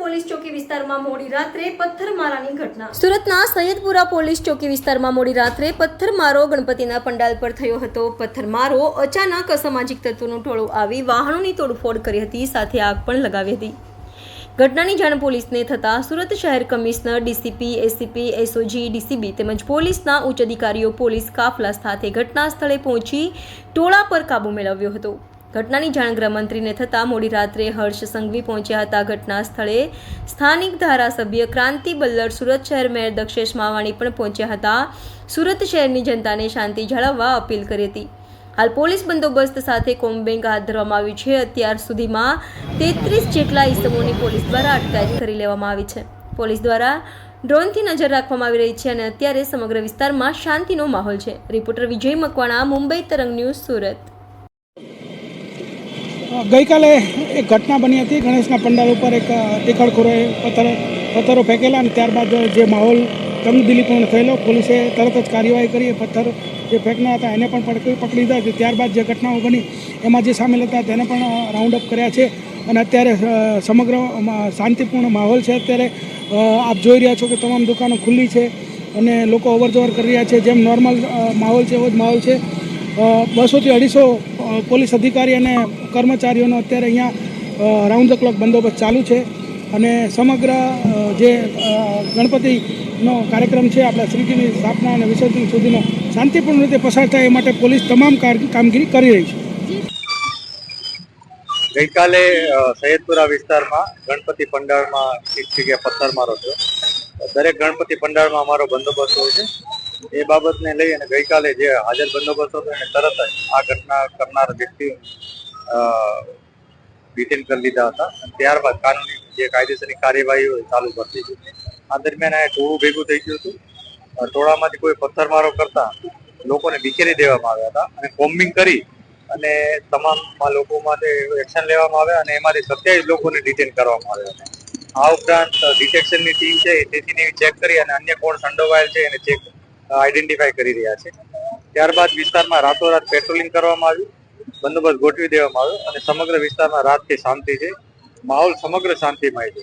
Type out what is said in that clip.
Police ચોકી વિસ્તારમાં મોડી રાત્રે પથ્થરમારાની ઘટના. સુરતના સૈયદપુરા પોલીસ ચોકી વિસ્તારમાં મોડી રાત્રે પથ્થરમારો ગણપતિના પંડાલ પર થયો હતો. પથ્થરમારો અચાનક અસામાજિક તત્વોનું ટોળું આવી વાહનોની તોડફોડ કરી હતી, સાથે આગ પણ લગાવી હતી. ઘટનાની જાણ પોલીસને થતાં સુરત શહેર commissioner DCP ACP SOG, DCB તેમજ પોલીસના ઉચ્ચ અધિકારીઓ પોલીસ કાફલા સાથે ઘટના સ્થળે પહોંચી ટોળા પર કાબૂ મેળવ્યો હતો. ઘટનાની જાણ ગૃહમંત્રીને થતાં મોડી રાત્રે હર્ષ સંઘવી પહોંચ્યા હતા. ઘટના સ્થળે સ્થાનિક ધારાસભ્ય ક્રાંતિ બલ્લર સુરત શહેર મેયર દક્ષેશ માવાણી પણ પહોંચ્યા હતા. સુરત શહેરની જનતાને શાંતિ જાળવવા અપીલ કરી હતી. હાલ પોલીસ બંદોબસ્ત સાથે કોમ્બેંગ હાથ ધરવામાં આવ્યું છે. અત્યાર સુધીમાં તેત્રીસ જેટલા ઇસમોની પોલીસ દ્વારા અટકાયત કરી લેવામાં આવી છે. પોલીસ દ્વારા ડ્રોનથી નજર રાખવામાં આવી રહી છે અને અત્યારે સમગ્ર વિસ્તારમાં શાંતિનો માહોલ છે. રિપોર્ટર વિજય મકવાણા, મુંબઈ તરંગ ન્યૂઝ સુરત. ગઈકાલે એક ઘટના બની હતી. ગણેશના પંડાલ ઉપર એક ટીખળખોરોએ પથ્થર, પથ્થરો ફેંકેલા અને ત્યારબાદ જે માહોલ તંગદિલીપૂર્ણ થયેલો, પોલીસે તરત જ કાર્યવાહી કરી પથ્થર જે ફેંકના હતા એને પણ પકડી પકડી લીધા છે. ત્યારબાદ જે ઘટનાઓ બની, એમાં જે સામેલ હતા તેને પણ રાઉન્ડ અપ કર્યા છે. અને અત્યારે સમગ્ર શાંતિપૂર્ણ માહોલ છે અત્યારે. આપ જોઈ રહ્યા છો કે તમામ દુકાનો ખુલ્લી છે અને લોકો અવરજવર કરી રહ્યા છે. જેમ નોર્મલ માહોલ છે, એવો જ માહોલ છે. બસોથી અઢીસો પોલીસ અધિકારી અને કર્મચારીઓનો અત્યારે અહીંયા રાઉન્ડ ધ ક્લોક બંદોબસ્ત ચાલુ છે. અને સમગ્ર જે ગણપતિનો કાર્યક્રમ છે, આપણા શ્રીજીની સ્થાપના અને વિસર્જન સુધીનો શાંતિપૂર્ણ રીતે પસાર થાય એ માટે પોલીસ તમામ કામગીરી કરી રહી છે. ગઈકાલે સૈયદપુરા વિસ્તારમાં ગણપતિ પંડાળમાં એક જગ્યાએ પથ્થરમારો થયો. દરેક ગણપતિ પંડાળમાં અમારો બંદોબસ્ત હોય છે. એ બાબતને લઈ અને ગઈકાલે જે હાજર બંદોબસ્ત હતો એને તરત જ આ ઘટના કરનાર વ્યક્તિ ડિટેન કરી લીધા હતા. અને ત્યારબાદ કાનૂની જે કાયદેસરની કાર્યવાહી હોય ચાલુ કરી દીધી. આ દરમિયાન આ ટોળું ભેગું થઈ ગયું હતું. ટોળામાંથી કોઈ પથ્થરમારો કરતા લોકોને વિખેરી દેવામાં આવ્યા હતા. અને કોમ્બિંગ કરી અને તમામ લોકો માટે એક્શન લેવામાં આવ્યા અને એમાંથી સત્યાવીસ લોકોને ડિટેન કરવામાં આવ્યા હતા. આ ઉપરાંત ડિટેક્શનની ટીમ છે એ સીસીટીવી ચેક કરી અને અન્ય કોણ સંડોવાયેલ છે એને ચેક આઈડેન્ટિફાઈ કરી રહ્યા છે. ત્યારબાદ વિસ્તારમાં રાતોરાત પેટ્રોલિંગ કરવામાં આવ્યું, બંદોબસ્ત ગોઠવી દેવામાં આવ્યો અને સમગ્ર વિસ્તારમાં રાતથી શાંતિ છે. માહોલ સમગ્ર શાંતિમય છે.